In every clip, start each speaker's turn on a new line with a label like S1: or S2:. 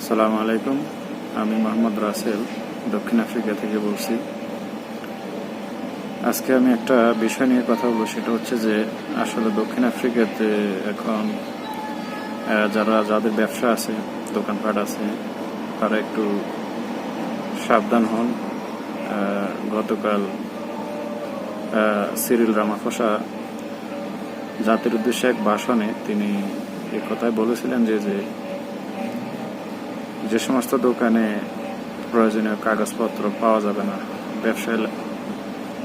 S1: আসসালামু আলাইকুম। আমি মোহাম্মদ রাসেল, দক্ষিণ আফ্রিকা থেকে বলছি। আজকে আমি একটা বিষয় নিয়ে কথা বলব, সেটা হচ্ছে যে আসলে দক্ষিণ আফ্রিকাতে এখন যারা, যাদের ব্যবসা আছে, দোকানপাট আছে, তারা একটু সাবধান হন। গতকাল সিরিল রামাফোসা জাতির উদ্দেশ্যে এক ভাষণে তিনি এই কথাই বলেছিলেন যে যে যে সমস্ত দোকানে প্রয়োজনীয় কাগজপত্র পাওয়া যাবে না, ব্যবসায়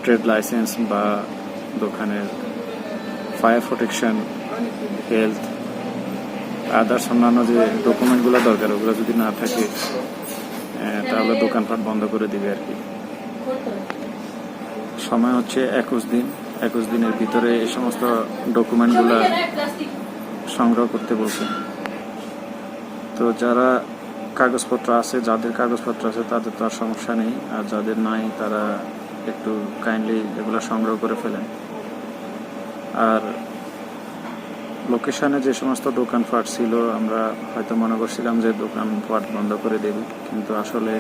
S1: ট্রেড লাইসেন্স বা দোকানের ফায়ার প্রোটেকশন হেলথ আদার্স অন্যান্য যে ডকুমেন্টগুলো দরকার, ওগুলো যদি না থাকে তাহলে দোকানপাট বন্ধ করে দিবে আর কি। সময় হচ্ছে একুশ দিন। একুশ দিনের ভিতরে এই সমস্ত ডকুমেন্টগুলো সংগ্রহ করতে বলছে। তো যারা কাগজপত্র আছে যাদের কাগজপত্র আছে তাদের তো আর সমস্যা নেই আর যাদের নাই তারা একটু কাইন্ডলি এগুলো সংগ্রহ করে ফেলেন। আর লোকেশনে যে সমস্ত দোকানপাট ছিল আমরা হয়তো মনে করছিলাম যে দোকানপাট বন্ধ করে দেবে কিন্তু আসলে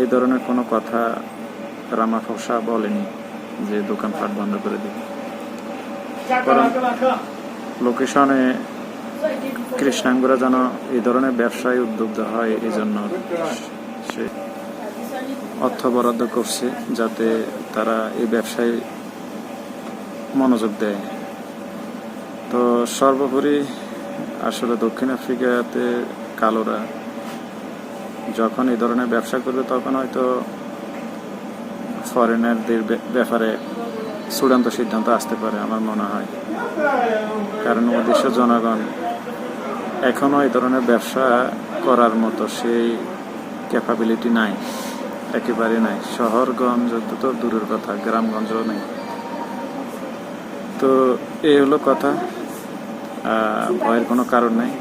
S1: এই ধরনের কোনো কথা রামাফসা বলেনি যে দোকানপাট বন্ধ করে দেবে। কারণ লোকেশনে কৃষ্ণাঙ্গরা যেন এই ধরনের ব্যবসায় উদ্যোক্ত হয়, এই জন্য সে অর্থ বরাদ্দ করছে যাতে তারা এই ব্যবসায় মনোযোগ দেয়। তো সর্বোপরি আসলে দক্ষিণ আফ্রিকাতে কালোরা যখন এই ধরনের ব্যবসা করবে, তখন হয়তো ফরেনারদের ব্যাপারে চূড়ান্ত সিদ্ধান্ত আসতে পারে, আমার মনে হয়। কারণ অদৃশ্য জনগণ এখনও এই ধরনের ব্যবসা করার মতো সেই ক্যাপাবিলিটি নাই, একেবারে নাই। শহরগঞ্জ তো দূরের কথা, গ্রামগঞ্জও নেই। তো এই হলো কথা ভয়ের কোনো কারণ নেই।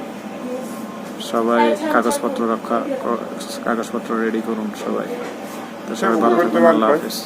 S1: সবাই কাগজপত্র রক্ষা, কাগজপত্র রেডি করুন সবাই। তো সবাই ভালো থাকুন আল্লাহ হাফিজ।